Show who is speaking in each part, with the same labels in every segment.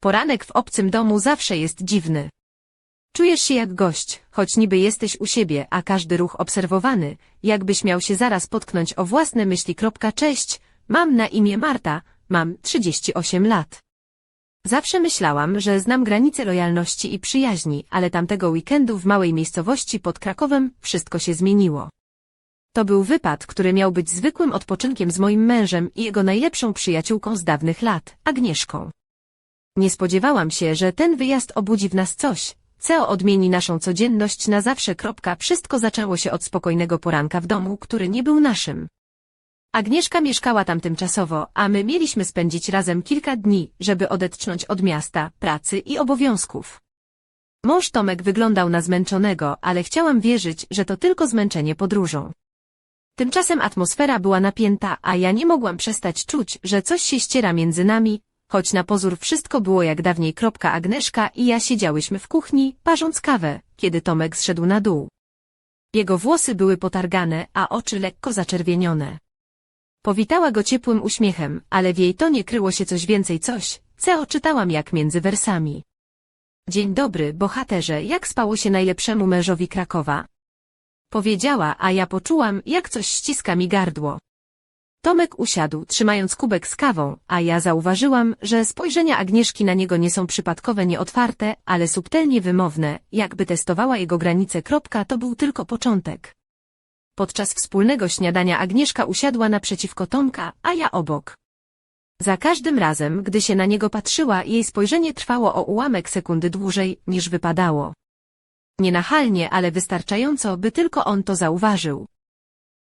Speaker 1: Poranek w obcym domu zawsze jest dziwny. Czujesz się jak gość, choć niby jesteś u siebie, a każdy ruch obserwowany, jakbyś miał się zaraz potknąć o własne myśli. Cześć, mam na imię Marta, mam 38 lat. Zawsze myślałam, że znam granice lojalności i przyjaźni, ale tamtego weekendu w małej miejscowości pod Krakowem wszystko się zmieniło. To był wypad, który miał być zwykłym odpoczynkiem z moim mężem i jego najlepszą przyjaciółką z dawnych lat, Agnieszką. Nie spodziewałam się, że ten wyjazd obudzi w nas coś, co odmieni naszą codzienność na zawsze. Wszystko zaczęło się od spokojnego poranka w domu, który nie był naszym. Agnieszka mieszkała tam tymczasowo, a my mieliśmy spędzić razem kilka dni, żeby odetchnąć od miasta, pracy i obowiązków. Mąż Tomek wyglądał na zmęczonego, ale chciałam wierzyć, że to tylko zmęczenie podróżą. Tymczasem atmosfera była napięta, a ja nie mogłam przestać czuć, że coś się ściera między nami, choć na pozór wszystko było jak dawniej. Agnieszka i ja siedziałyśmy w kuchni, parząc kawę, kiedy Tomek zszedł na dół. Jego włosy były potargane, a oczy lekko zaczerwienione. Powitała go ciepłym uśmiechem, ale w jej tonie kryło się coś więcej coś, co czytałam jak między wersami. Dzień dobry, bohaterze, jak spało się najlepszemu mężowi Krakowa? Powiedziała, a ja poczułam, jak coś ściska mi gardło. Tomek usiadł, trzymając kubek z kawą, a ja zauważyłam, że spojrzenia Agnieszki na niego nie są przypadkowe nieotwarte, ale subtelnie wymowne, jakby testowała jego granice. Kropka, to był tylko początek. Podczas wspólnego śniadania Agnieszka usiadła naprzeciwko Tomka, a ja obok. Za każdym razem, gdy się na niego patrzyła, jej spojrzenie trwało o ułamek sekundy dłużej, niż wypadało. Nienachalnie, ale wystarczająco, by tylko on to zauważył.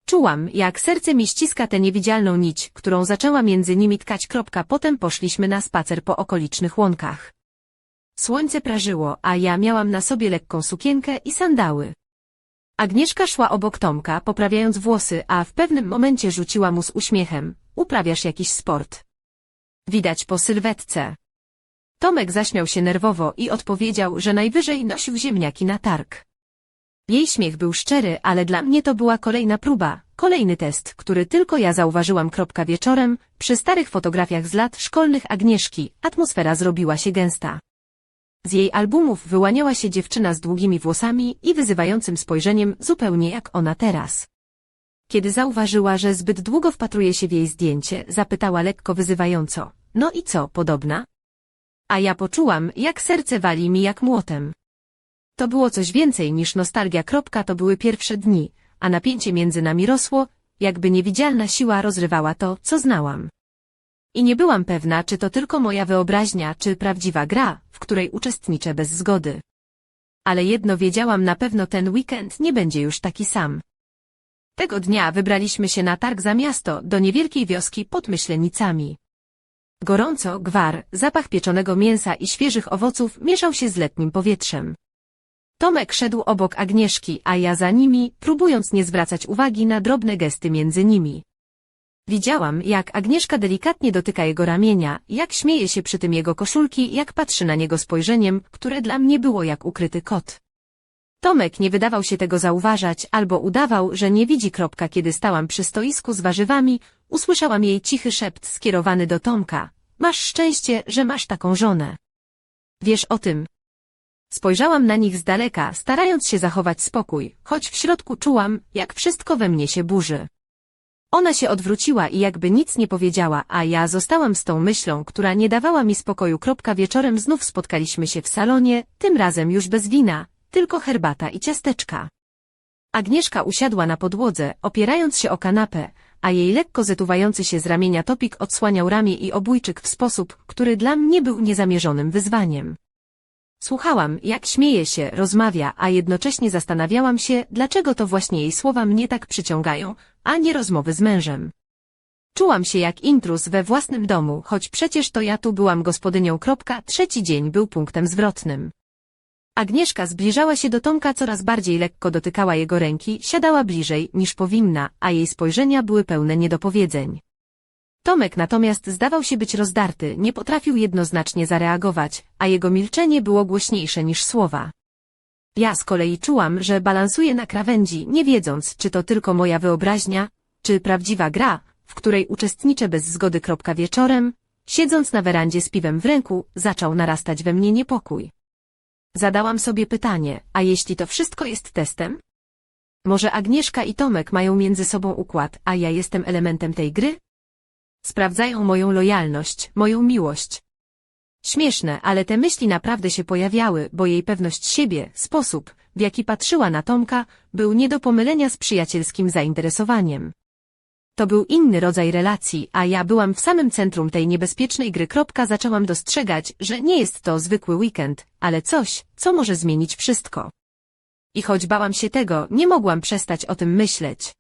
Speaker 1: Czułam, jak serce mi ściska tę niewidzialną nić, którą zaczęła między nimi tkać. Kropka. Potem poszliśmy na spacer po okolicznych łąkach. Słońce prażyło, a ja miałam na sobie lekką sukienkę i sandały. Agnieszka szła obok Tomka, poprawiając włosy, a w pewnym momencie rzuciła mu z uśmiechem. Uprawiasz jakiś sport. Widać po sylwetce. Tomek zaśmiał się nerwowo i odpowiedział, że najwyżej nosił ziemniaki na targ. Jej śmiech był szczery, ale dla mnie to była kolejna próba, kolejny test, który tylko ja zauważyłam. Kropka wieczorem, przy starych fotografiach z lat szkolnych Agnieszki, atmosfera zrobiła się gęsta. Z jej albumów wyłaniała się dziewczyna z długimi włosami i wyzywającym spojrzeniem zupełnie jak ona teraz. Kiedy zauważyła, że zbyt długo wpatruje się w jej zdjęcie, zapytała lekko wyzywająco, no i co, podobna? A ja poczułam, jak serce wali mi jak młotem. To było coś więcej niż nostalgia. To były pierwsze dni, a napięcie między nami rosło, jakby niewidzialna siła rozrywała to, co znałam. I nie byłam pewna, czy to tylko moja wyobraźnia, czy prawdziwa gra, w której uczestniczę bez zgody. Ale jedno wiedziałam na pewno ten weekend nie będzie już taki sam. Tego dnia wybraliśmy się na targ za miasto, do niewielkiej wioski pod Myślenicami. Gorąco, gwar, zapach pieczonego mięsa i świeżych owoców mieszał się z letnim powietrzem. Tomek szedł obok Agnieszki, a ja za nimi, próbując nie zwracać uwagi na drobne gesty między nimi. Widziałam, jak Agnieszka delikatnie dotyka jego ramienia, jak śmieje się przy tym jego koszulki, jak patrzy na niego spojrzeniem, które dla mnie było jak ukryty kot. Tomek nie wydawał się tego zauważać, albo udawał, że nie widzi. Kropka, kiedy stałam przy stoisku z warzywami, usłyszałam jej cichy szept skierowany do Tomka. Masz szczęście, że masz taką żonę. Wiesz o tym. Spojrzałam na nich z daleka, starając się zachować spokój, choć w środku czułam, jak wszystko we mnie się burzy. Ona się odwróciła i jakby nic nie powiedziała, a ja zostałam z tą myślą, która nie dawała mi spokoju. Wieczorem znów spotkaliśmy się w salonie, tym razem już bez wina, tylko herbata i ciasteczka. Agnieszka usiadła na podłodze, opierając się o kanapę, a jej lekko zetuwający się z ramienia topik odsłaniał ramię i obójczyk w sposób, który dla mnie był niezamierzonym wyzwaniem. Słuchałam, jak śmieje się, rozmawia, a jednocześnie zastanawiałam się, dlaczego to właśnie jej słowa mnie tak przyciągają, a nie rozmowy z mężem. Czułam się jak intruz we własnym domu, choć przecież to ja tu byłam gospodynią. Trzeci dzień był punktem zwrotnym. Agnieszka zbliżała się do Tomka coraz bardziej lekko dotykała jego ręki, siadała bliżej niż powinna, a jej spojrzenia były pełne niedopowiedzeń. Tomek natomiast zdawał się być rozdarty, nie potrafił jednoznacznie zareagować, a jego milczenie było głośniejsze niż słowa. Ja z kolei czułam, że balansuję na krawędzi, nie wiedząc, czy to tylko moja wyobraźnia, czy prawdziwa gra, w której uczestniczę bez zgody. Wieczorem, Siedząc na werandzie z piwem w ręku, zaczął narastać we mnie niepokój. Zadałam sobie pytanie, a jeśli to wszystko jest testem? Może Agnieszka i Tomek mają między sobą układ, a ja jestem elementem tej gry? Sprawdzają moją lojalność, moją miłość. Śmieszne, ale te myśli naprawdę się pojawiały, bo jej pewność siebie, sposób, w jaki patrzyła na Tomka, był nie do pomylenia z przyjacielskim zainteresowaniem. To był inny rodzaj relacji, a ja byłam w samym centrum tej niebezpiecznej gry. Zaczęłam dostrzegać, że nie jest to zwykły weekend, ale coś, co może zmienić wszystko. I choć bałam się tego, nie mogłam przestać o tym myśleć.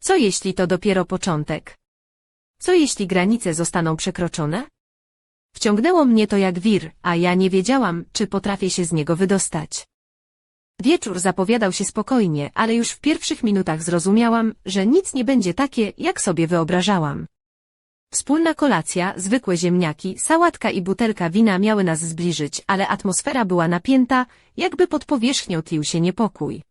Speaker 1: Co jeśli to dopiero początek? Co jeśli granice zostaną przekroczone? Wciągnęło mnie to jak wir, a ja nie wiedziałam, czy potrafię się z niego wydostać. Wieczór zapowiadał się spokojnie, ale już w pierwszych minutach zrozumiałam, że nic nie będzie takie, jak sobie wyobrażałam. Wspólna kolacja, zwykłe ziemniaki, sałatka i butelka wina miały nas zbliżyć, ale atmosfera była napięta, jakby pod powierzchnią tlił się niepokój.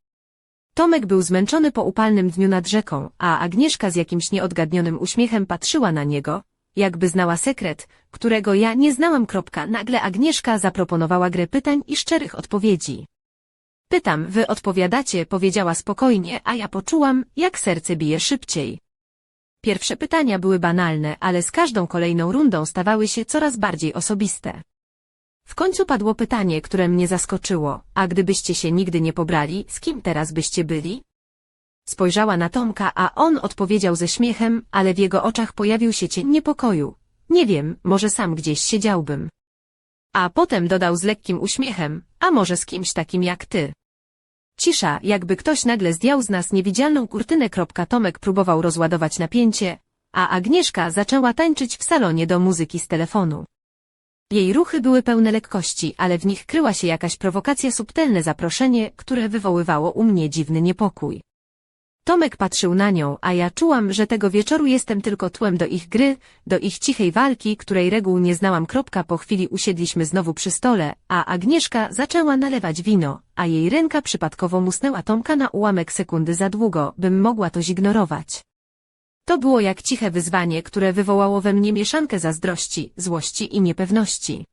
Speaker 1: Tomek był zmęczony po upalnym dniu nad rzeką, a Agnieszka z jakimś nieodgadnionym uśmiechem patrzyła na niego, jakby znała sekret, którego ja nie znałam. Kropka. Nagle Agnieszka zaproponowała grę pytań i szczerych odpowiedzi. Pytam, wy odpowiadacie, powiedziała spokojnie, a ja poczułam, jak serce bije szybciej. Pierwsze pytania były banalne, ale z każdą kolejną rundą stawały się coraz bardziej osobiste. W końcu padło pytanie, które mnie zaskoczyło, a gdybyście się nigdy nie pobrali, z kim teraz byście byli? Spojrzała na Tomka, a on odpowiedział ze śmiechem, ale w jego oczach pojawił się cień niepokoju. Nie wiem, może sam gdzieś siedziałbym. A potem dodał z lekkim uśmiechem, a może z kimś takim jak ty. Cisza, jakby ktoś nagle zdjął z nas niewidzialną kurtynę. Tomek próbował rozładować napięcie, a Agnieszka zaczęła tańczyć w salonie do muzyki z telefonu. Jej ruchy były pełne lekkości, ale w nich kryła się jakaś prowokacja, subtelne zaproszenie, które wywoływało u mnie dziwny niepokój. Tomek patrzył na nią, a ja czułam, że tego wieczoru jestem tylko tłem do ich gry, do ich cichej walki, której reguł nie znałam. Kropka po chwili usiedliśmy znowu przy stole, a Agnieszka zaczęła nalewać wino, a jej ręka przypadkowo musnęła Tomka na ułamek sekundy za długo, bym mogła to zignorować. To było jak ciche wyzwanie, które wywołało we mnie mieszankę zazdrości, złości i niepewności.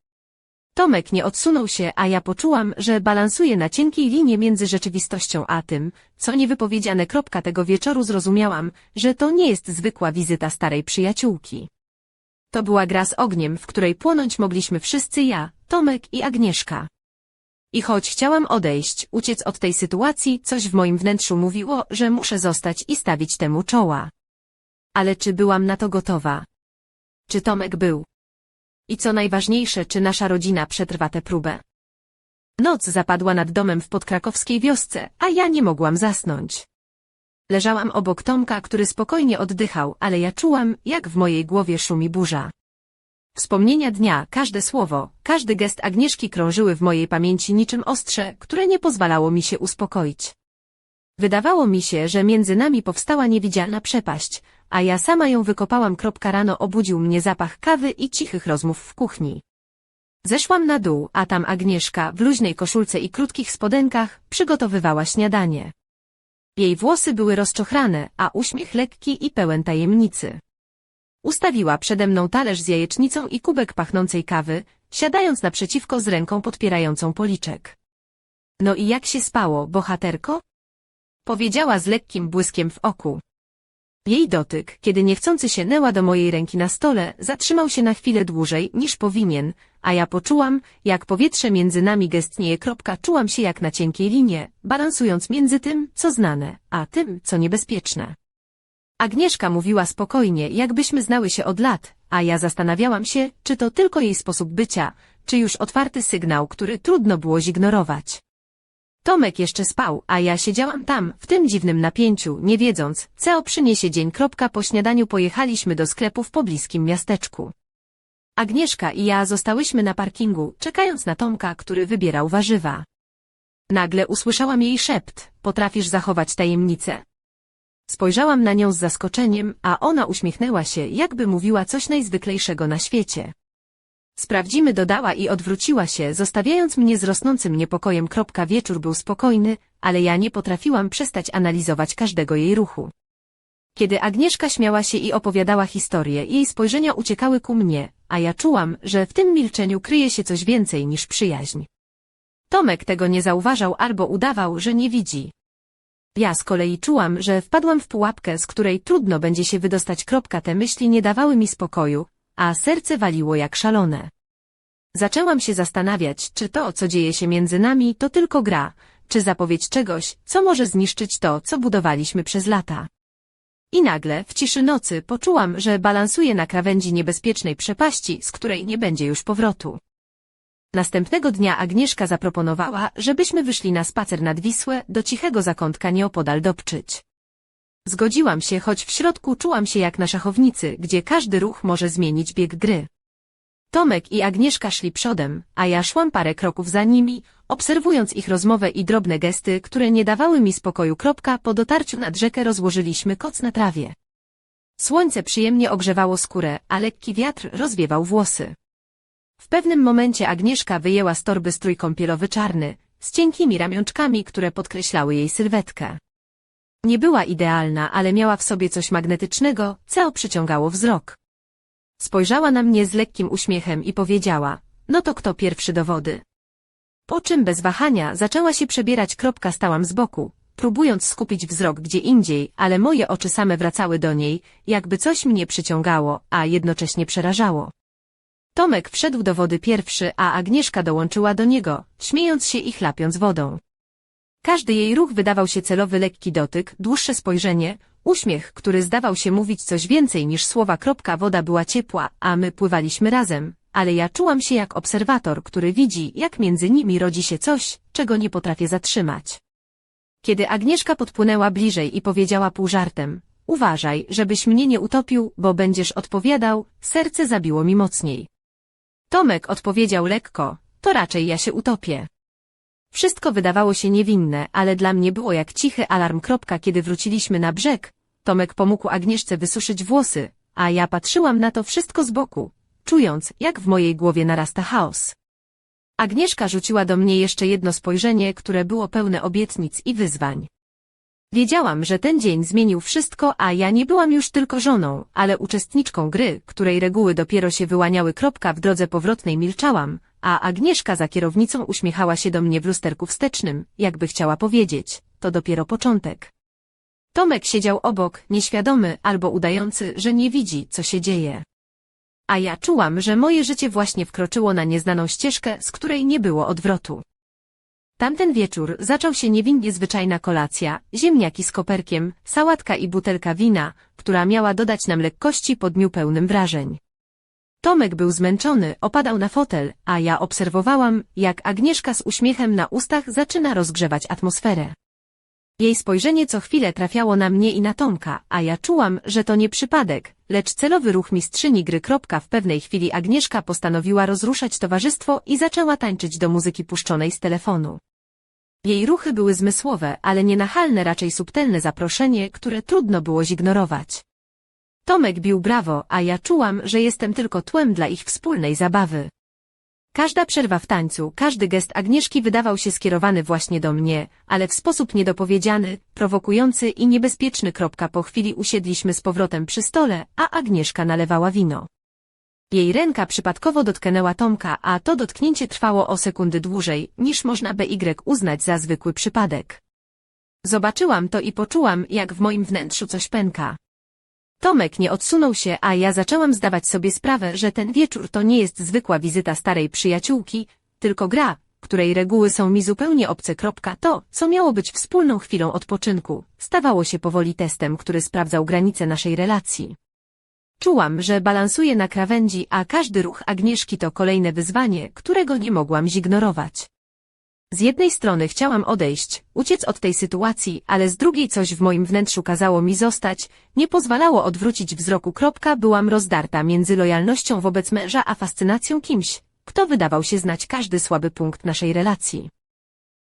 Speaker 1: Tomek nie odsunął się, a ja poczułam, że balansuje na cienkiej linie między rzeczywistością a tym, co niewypowiedziane. Kropka tego wieczoru zrozumiałam, że to nie jest zwykła wizyta starej przyjaciółki. To była gra z ogniem, w której płonąć mogliśmy wszyscy ja, Tomek i Agnieszka. I choć chciałam odejść, uciec od tej sytuacji, coś w moim wnętrzu mówiło, że muszę zostać i stawić temu czoła. Ale czy byłam na to gotowa? Czy Tomek był? I co najważniejsze, czy nasza rodzina przetrwa tę próbę? Noc zapadła nad domem w podkrakowskiej wiosce, a ja nie mogłam zasnąć. Leżałam obok Tomka, który spokojnie oddychał, ale ja czułam, jak w mojej głowie szumi burza. Wspomnienia dnia, każde słowo, każdy gest Agnieszki krążyły w mojej pamięci niczym ostrze, które nie pozwalało mi się uspokoić. Wydawało mi się, że między nami powstała niewidzialna przepaść, a ja sama ją wykopałam. Rano obudził mnie zapach kawy i cichych rozmów w kuchni. Zeszłam na dół, a tam Agnieszka w luźnej koszulce i krótkich spodenkach przygotowywała śniadanie. Jej włosy były rozczochrane, a uśmiech lekki i pełen tajemnicy. Ustawiła przede mną talerz z jajecznicą i kubek pachnącej kawy, siadając naprzeciwko z ręką podpierającą policzek. No i jak się spało, bohaterko? Powiedziała z lekkim błyskiem w oku. Jej dotyk, kiedy niechcący się neła do mojej ręki na stole, zatrzymał się na chwilę dłużej niż powinien, a ja poczułam, jak powietrze między nami gestnieje. Kropka, czułam się jak na cienkiej linie, balansując między tym, co znane, a tym, co niebezpieczne. Agnieszka mówiła spokojnie, jakbyśmy znały się od lat, a ja zastanawiałam się, czy to tylko jej sposób bycia, czy już otwarty sygnał, który trudno było zignorować. Tomek jeszcze spał, a ja siedziałam tam, w tym dziwnym napięciu, nie wiedząc, co przyniesie dzień. Po śniadaniu pojechaliśmy do sklepu w pobliskim miasteczku. Agnieszka i ja zostałyśmy na parkingu, czekając na Tomka, który wybierał warzywa. Nagle usłyszałam jej szept, potrafisz zachować tajemnicę? Spojrzałam na nią z zaskoczeniem, a ona uśmiechnęła się, jakby mówiła coś najzwyklejszego na świecie. Sprawdzimy dodała i odwróciła się, zostawiając mnie z rosnącym niepokojem. Kropka wieczór był spokojny, ale ja nie potrafiłam przestać analizować każdego jej ruchu. Kiedy Agnieszka śmiała się i opowiadała historię, jej spojrzenia uciekały ku mnie, a ja czułam, że w tym milczeniu kryje się coś więcej niż przyjaźń. Tomek tego nie zauważał albo udawał, że nie widzi. Ja z kolei czułam, że wpadłam w pułapkę, z której trudno będzie się wydostać. Kropka, te myśli nie dawały mi spokoju, a serce waliło jak szalone. Zaczęłam się zastanawiać, czy to, co dzieje się między nami, to tylko gra, czy zapowiedź czegoś, co może zniszczyć to, co budowaliśmy przez lata. I nagle, w ciszy nocy, poczułam, że balansuję na krawędzi niebezpiecznej przepaści, z której nie będzie już powrotu. Następnego dnia Agnieszka zaproponowała, żebyśmy wyszli na spacer nad Wisłę do cichego zakątka nieopodal Dobczyć. Zgodziłam się, choć w środku czułam się jak na szachownicy, gdzie każdy ruch może zmienić bieg gry. Tomek i Agnieszka szli przodem, a ja szłam parę kroków za nimi, obserwując ich rozmowę i drobne gesty, które nie dawały mi spokoju. Kropka, po dotarciu nad rzekę rozłożyliśmy koc na trawie. Słońce przyjemnie ogrzewało skórę, a lekki wiatr rozwiewał włosy. W pewnym momencie Agnieszka wyjęła z torby strój kąpielowy czarny, z cienkimi ramionczkami, które podkreślały jej sylwetkę. Nie była idealna, ale miała w sobie coś magnetycznego, co przyciągało wzrok. Spojrzała na mnie z lekkim uśmiechem i powiedziała, no to kto pierwszy do wody? Po czym bez wahania zaczęła się przebierać. Kropka stałam z boku, próbując skupić wzrok gdzie indziej, ale moje oczy same wracały do niej, jakby coś mnie przyciągało, a jednocześnie przerażało. Tomek wszedł do wody pierwszy, a Agnieszka dołączyła do niego, śmiejąc się i chlapiąc wodą. Każdy jej ruch wydawał się celowy lekki dotyk, dłuższe spojrzenie, uśmiech, który zdawał się mówić coś więcej niż słowa. Kropka woda była ciepła, a my pływaliśmy razem, ale ja czułam się jak obserwator, który widzi, jak między nimi rodzi się coś, czego nie potrafię zatrzymać. Kiedy Agnieszka podpłynęła bliżej i powiedziała pół żartem, uważaj, żebyś mnie nie utopił, bo będziesz odpowiadał, serce zabiło mi mocniej. Tomek odpowiedział lekko, to raczej ja się utopię. Wszystko wydawało się niewinne, ale dla mnie było jak cichy alarm. Kiedy wróciliśmy na brzeg, Tomek pomógł Agnieszce wysuszyć włosy, a ja patrzyłam na to wszystko z boku, czując, jak w mojej głowie narasta chaos. Agnieszka rzuciła do mnie jeszcze jedno spojrzenie, które było pełne obietnic i wyzwań. Wiedziałam, że ten dzień zmienił wszystko, a ja nie byłam już tylko żoną, ale uczestniczką gry, której reguły dopiero się wyłaniały. W drodze powrotnej milczałam, a Agnieszka za kierownicą uśmiechała się do mnie w lusterku wstecznym, jakby chciała powiedzieć, to dopiero początek. Tomek siedział obok, nieświadomy albo udający, że nie widzi, co się dzieje. A ja czułam, że moje życie właśnie wkroczyło na nieznaną ścieżkę, z której nie było odwrotu. Tamten wieczór zaczął się niewinnie zwyczajna kolacja, ziemniaki z koperkiem, sałatka i butelka wina, która miała dodać nam lekkości po dniu pełnym wrażeń. Tomek był zmęczony, opadał na fotel, a ja obserwowałam, jak Agnieszka z uśmiechem na ustach zaczyna rozgrzewać atmosferę. Jej spojrzenie co chwilę trafiało na mnie i na Tomka, a ja czułam, że to nie przypadek, lecz celowy ruch mistrzyni gry. W pewnej chwili Agnieszka postanowiła rozruszać towarzystwo i zaczęła tańczyć do muzyki puszczonej z telefonu. Jej ruchy były zmysłowe, ale nie nachalne, raczej subtelne zaproszenie, które trudno było zignorować. Tomek bił brawo, a ja czułam, że jestem tylko tłem dla ich wspólnej zabawy. Każda przerwa w tańcu, każdy gest Agnieszki wydawał się skierowany właśnie do mnie, ale w sposób niedopowiedziany, prowokujący i niebezpieczny. Po chwili usiedliśmy z powrotem przy stole, a Agnieszka nalewała wino. Jej ręka przypadkowo dotknęła Tomka, a to dotknięcie trwało o sekundy dłużej, niż można BY uznać za zwykły przypadek. Zobaczyłam to i poczułam, jak w moim wnętrzu coś pęka. Tomek nie odsunął się, a ja zaczęłam zdawać sobie sprawę, że ten wieczór to nie jest zwykła wizyta starej przyjaciółki, tylko gra, której reguły są mi zupełnie obce. To, co miało być wspólną chwilą odpoczynku, stawało się powoli testem, który sprawdzał granice naszej relacji. Czułam, że balansuję na krawędzi, a każdy ruch Agnieszki to kolejne wyzwanie, którego nie mogłam zignorować. Z jednej strony chciałam odejść, uciec od tej sytuacji, ale z drugiej coś w moim wnętrzu kazało mi zostać, nie pozwalało odwrócić wzroku. Kropka, byłam rozdarta między lojalnością wobec męża a fascynacją kimś, kto wydawał się znać każdy słaby punkt naszej relacji.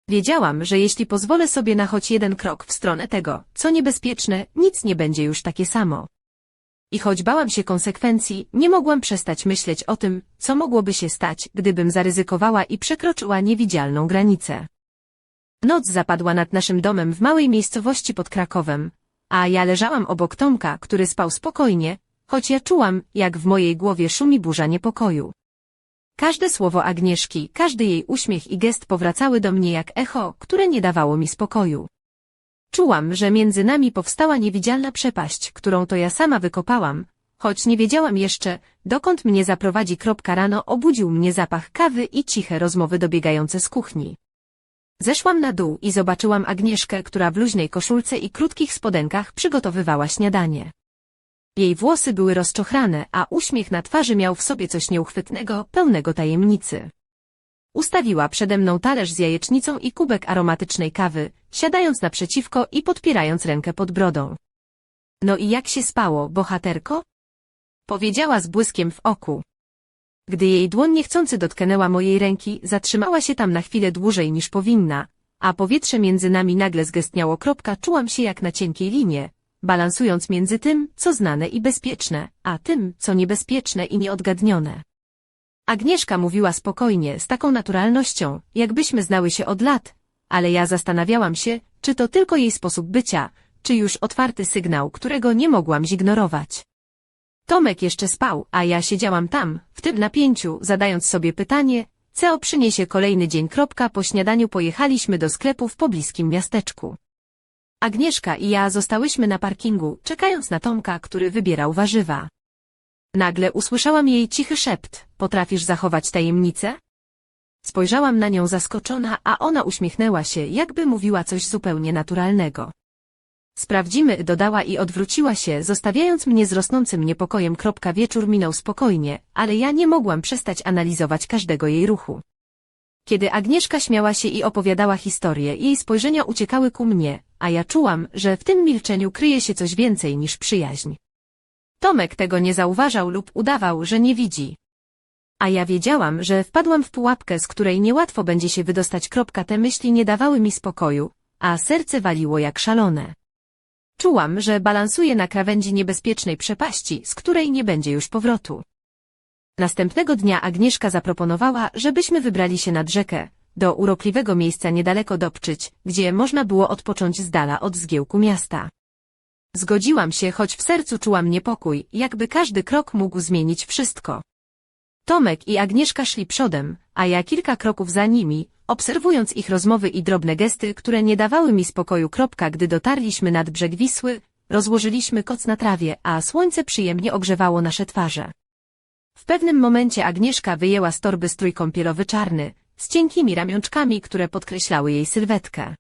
Speaker 1: Wiedziałam, że jeśli pozwolę sobie na choć jeden krok w stronę tego, co niebezpieczne, nic nie będzie już takie samo. I choć bałam się konsekwencji, nie mogłam przestać myśleć o tym, co mogłoby się stać, gdybym zaryzykowała i przekroczyła niewidzialną granicę. Noc zapadła nad naszym domem w małej miejscowości pod Krakowem, a ja leżałam obok Tomka, który spał spokojnie, choć ja czułam, jak w mojej głowie szumi burza niepokoju. Każde słowo Agnieszki, każdy jej uśmiech i gest powracały do mnie jak echo, które nie dawało mi spokoju. Czułam, że między nami powstała niewidzialna przepaść, którą to ja sama wykopałam, choć nie wiedziałam jeszcze, dokąd mnie zaprowadzi kropka rano obudził mnie zapach kawy i ciche rozmowy dobiegające z kuchni. Zeszłam na dół i zobaczyłam Agnieszkę, która w luźnej koszulce i krótkich spodenkach przygotowywała śniadanie. Jej włosy były rozczochrane, a uśmiech na twarzy miał w sobie coś nieuchwytnego, pełnego tajemnicy. Ustawiła przede mną talerz z jajecznicą i kubek aromatycznej kawy, siadając naprzeciwko i podpierając rękę pod brodą. No i jak się spało, bohaterko? Powiedziała z błyskiem w oku. Gdy jej dłoń niechcący dotknęła mojej ręki, zatrzymała się tam na chwilę dłużej niż powinna, a powietrze między nami nagle zgestniało kropka, czułam się jak na cienkiej linie, balansując między tym, co znane i bezpieczne, a tym, co niebezpieczne i nieodgadnione. Agnieszka mówiła spokojnie, z taką naturalnością, jakbyśmy znały się od lat, ale ja zastanawiałam się, czy to tylko jej sposób bycia, czy już otwarty sygnał, którego nie mogłam zignorować. Tomek jeszcze spał, a ja siedziałam tam, w tym napięciu, zadając sobie pytanie, co przyniesie kolejny dzień. Kropka po śniadaniu pojechaliśmy do sklepu w pobliskim miasteczku. Agnieszka i ja zostałyśmy na parkingu, czekając na Tomka, który wybierał warzywa. Nagle usłyszałam jej cichy szept, potrafisz zachować tajemnicę? Spojrzałam na nią zaskoczona, a ona uśmiechnęła się, jakby mówiła coś zupełnie naturalnego. Sprawdzimy, dodała i odwróciła się, zostawiając mnie z rosnącym niepokojem. Wieczór minął spokojnie, ale ja nie mogłam przestać analizować każdego jej ruchu. Kiedy Agnieszka śmiała się i opowiadała historię, jej spojrzenia uciekały ku mnie, a ja czułam, że w tym milczeniu kryje się coś więcej niż przyjaźń. Tomek tego nie zauważał lub udawał, że nie widzi. A ja wiedziałam, że wpadłam w pułapkę, z której niełatwo będzie się wydostać. Te myśli nie dawały mi spokoju, a serce waliło jak szalone. Czułam, że balansuję na krawędzi niebezpiecznej przepaści, z której nie będzie już powrotu. Następnego dnia Agnieszka zaproponowała, żebyśmy wybrali się nad rzekę, do urokliwego miejsca niedaleko Dobczyć, gdzie można było odpocząć z dala od zgiełku miasta. Zgodziłam się, choć w sercu czułam niepokój, jakby każdy krok mógł zmienić wszystko. Tomek i Agnieszka szli przodem, a ja kilka kroków za nimi, obserwując ich rozmowy i drobne gesty, które nie dawały mi spokoju. Kropka, gdy dotarliśmy nad brzeg Wisły, rozłożyliśmy koc na trawie, a słońce przyjemnie ogrzewało nasze twarze. W pewnym momencie Agnieszka wyjęła z torby strój kąpielowy czarny, z cienkimi ramionczkami, które podkreślały jej sylwetkę.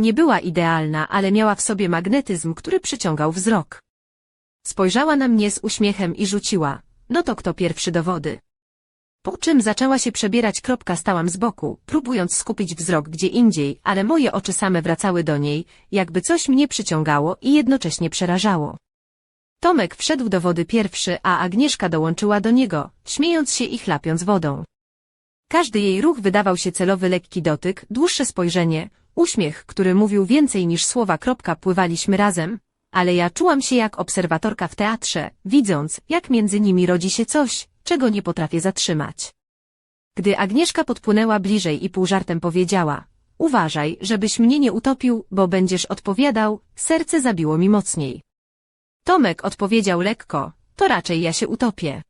Speaker 1: Nie była idealna, ale miała w sobie magnetyzm, który przyciągał wzrok. Spojrzała na mnie z uśmiechem i rzuciła, no to kto pierwszy do wody. Po czym zaczęła się przebierać kropka stałam z boku, próbując skupić wzrok gdzie indziej, ale moje oczy same wracały do niej, jakby coś mnie przyciągało i jednocześnie przerażało. Tomek wszedł do wody pierwszy, a Agnieszka dołączyła do niego, śmiejąc się i chlapiąc wodą. Każdy jej ruch wydawał się celowy lekki dotyk, dłuższe spojrzenie, uśmiech, który mówił więcej niż słowa. Pływaliśmy razem, ale ja czułam się jak obserwatorka w teatrze, widząc, jak między nimi rodzi się coś, czego nie potrafię zatrzymać. Gdy Agnieszka podpłynęła bliżej i pół żartem powiedziała, uważaj, żebyś mnie nie utopił, bo będziesz odpowiadał, serce zabiło mi mocniej. Tomek odpowiedział lekko, to raczej ja się utopię.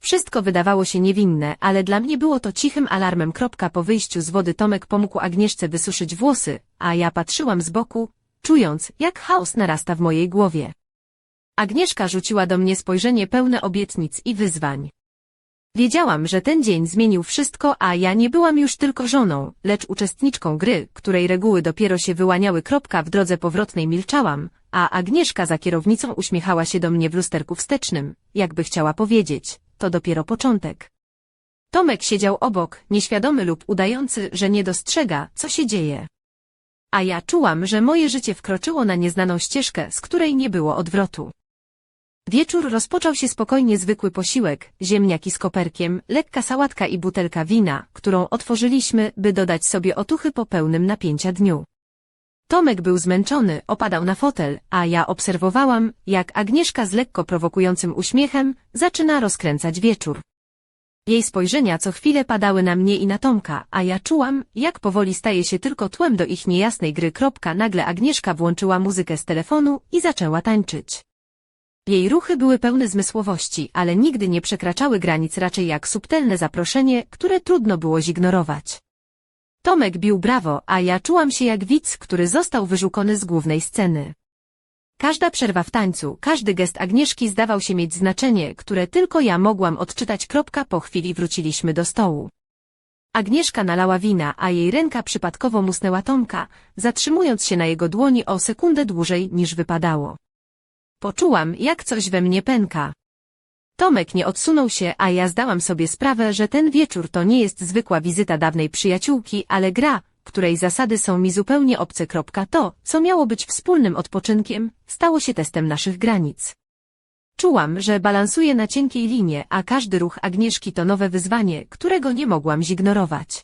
Speaker 1: Wszystko wydawało się niewinne, ale dla mnie było to cichym alarmem. Po wyjściu z wody Tomek pomógł Agnieszce wysuszyć włosy, a ja patrzyłam z boku, czując, jak chaos narasta w mojej głowie. Agnieszka rzuciła do mnie spojrzenie pełne obietnic i wyzwań. Wiedziałam, że ten dzień zmienił wszystko, a ja nie byłam już tylko żoną, lecz uczestniczką gry, której reguły dopiero się wyłaniały. W drodze powrotnej milczałam, a Agnieszka za kierownicą uśmiechała się do mnie w lusterku wstecznym, jakby chciała powiedzieć, to dopiero początek. Tomek siedział obok, nieświadomy lub udający, że nie dostrzega, co się dzieje. A ja czułam, że moje życie wkroczyło na nieznaną ścieżkę, z której nie było odwrotu. Wieczór rozpoczął się spokojnie zwykły posiłek, ziemniaki z koperkiem, lekka sałatka i butelka wina, którą otworzyliśmy, by dodać sobie otuchy po pełnym napięcia dniu. Tomek był zmęczony, opadał na fotel, a ja obserwowałam, jak Agnieszka z lekko prowokującym uśmiechem zaczyna rozkręcać wieczór. Jej spojrzenia co chwilę padały na mnie i na Tomka, a ja czułam, jak powoli staje się tylko tłem do ich niejasnej gry. Nagle Agnieszka włączyła muzykę z telefonu i zaczęła tańczyć. Jej ruchy były pełne zmysłowości, ale nigdy nie przekraczały granic raczej jak subtelne zaproszenie, które trudno było zignorować. Tomek bił brawo, a ja czułam się jak widz, który został wyrzucony z głównej sceny. Każda przerwa w tańcu, każdy gest Agnieszki zdawał się mieć znaczenie, które tylko ja mogłam odczytać. Kropka po chwili wróciliśmy do stołu. Agnieszka nalała wina, a jej ręka przypadkowo musnęła Tomka, zatrzymując się na jego dłoni o sekundę dłużej niż wypadało. Poczułam, jak coś we mnie pęka. Tomek nie odsunął się, a ja zdałam sobie sprawę, że ten wieczór to nie jest zwykła wizyta dawnej przyjaciółki, ale gra, której zasady są mi zupełnie obce. To, co miało być wspólnym odpoczynkiem, stało się testem naszych granic. Czułam, że balansuję na cienkiej linie, a każdy ruch Agnieszki to nowe wyzwanie, którego nie mogłam zignorować.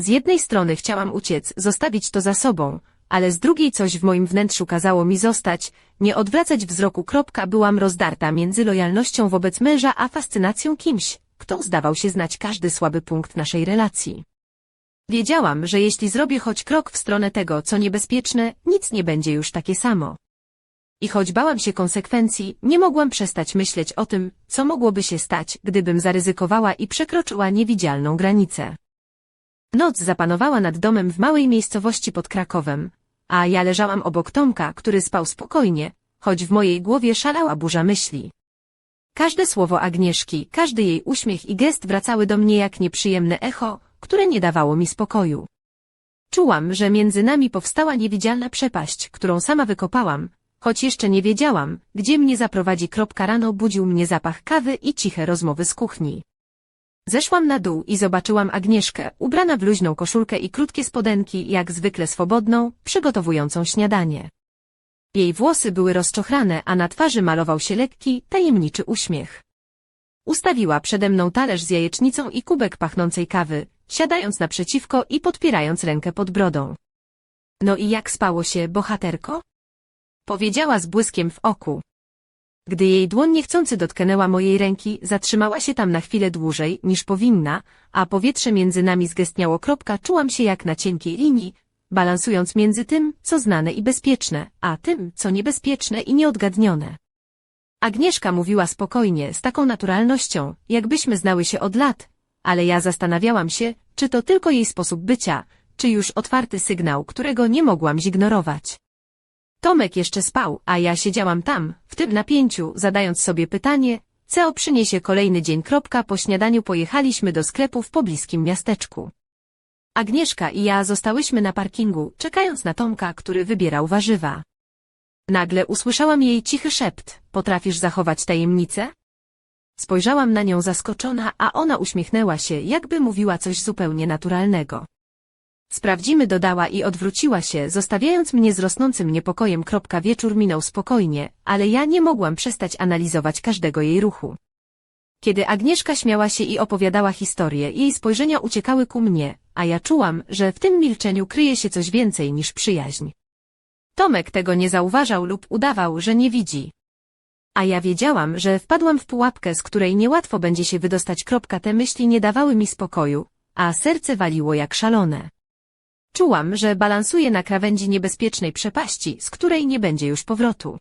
Speaker 1: Z jednej strony chciałam uciec, zostawić to za sobą, ale z drugiej coś w moim wnętrzu kazało mi zostać, nie odwracać wzroku. Kropka, byłam rozdarta między lojalnością wobec męża a fascynacją kimś, kto zdawał się znać każdy słaby punkt naszej relacji. Wiedziałam, że jeśli zrobię choć krok w stronę tego, co niebezpieczne, nic nie będzie już takie samo. I choć bałam się konsekwencji, nie mogłam przestać myśleć o tym, co mogłoby się stać, gdybym zaryzykowała i przekroczyła niewidzialną granicę. Noc zapanowała nad domem w małej miejscowości pod Krakowem, a ja leżałam obok Tomka, który spał spokojnie, choć w mojej głowie szalała burza myśli. Każde słowo Agnieszki, każdy jej uśmiech i gest wracały do mnie jak nieprzyjemne echo, które nie dawało mi spokoju. Czułam, że między nami powstała niewidzialna przepaść, którą sama wykopałam, choć jeszcze nie wiedziałam, gdzie mnie zaprowadzi. Rano budził mnie zapach kawy i ciche rozmowy z kuchni. Zeszłam na dół i zobaczyłam Agnieszkę, ubrana w luźną koszulkę i krótkie spodenki, jak zwykle swobodną, przygotowującą śniadanie. Jej włosy były rozczochrane, a na twarzy malował się lekki, tajemniczy uśmiech. Ustawiła przede mną talerz z jajecznicą i kubek pachnącej kawy, siadając naprzeciwko i podpierając rękę pod brodą. No i jak spało się, bohaterko? Powiedziała z błyskiem w oku. Gdy jej dłoń niechcący dotknęła mojej ręki, zatrzymała się tam na chwilę dłużej niż powinna, a powietrze między nami zgestniało. Kropka, czułam się jak na cienkiej linii, balansując między tym, co znane i bezpieczne, a tym, co niebezpieczne i nieodgadnione. Agnieszka mówiła spokojnie, z taką naturalnością, jakbyśmy znały się od lat, ale ja zastanawiałam się, czy to tylko jej sposób bycia, czy już otwarty sygnał, którego nie mogłam zignorować. Tomek jeszcze spał, a ja siedziałam tam, w tym napięciu, zadając sobie pytanie, co przyniesie kolejny dzień. Po śniadaniu pojechaliśmy do sklepu w pobliskim miasteczku. Agnieszka i ja zostałyśmy na parkingu, czekając na Tomka, który wybierał warzywa. Nagle usłyszałam jej cichy szept, potrafisz zachować tajemnicę? Spojrzałam na nią zaskoczona, a ona uśmiechnęła się, jakby mówiła coś zupełnie naturalnego. Sprawdzimy dodała i odwróciła się, zostawiając mnie z rosnącym niepokojem. Wieczór minął spokojnie, ale ja nie mogłam przestać analizować każdego jej ruchu. Kiedy Agnieszka śmiała się i opowiadała historię, jej spojrzenia uciekały ku mnie, a ja czułam, że w tym milczeniu kryje się coś więcej niż przyjaźń. Tomek tego nie zauważał lub udawał, że nie widzi. A ja wiedziałam, że wpadłam w pułapkę, z której niełatwo będzie się wydostać. Te myśli nie dawały mi spokoju, a serce waliło jak szalone. Czułam, że balansuję na krawędzi niebezpiecznej przepaści, z której nie będzie już powrotu.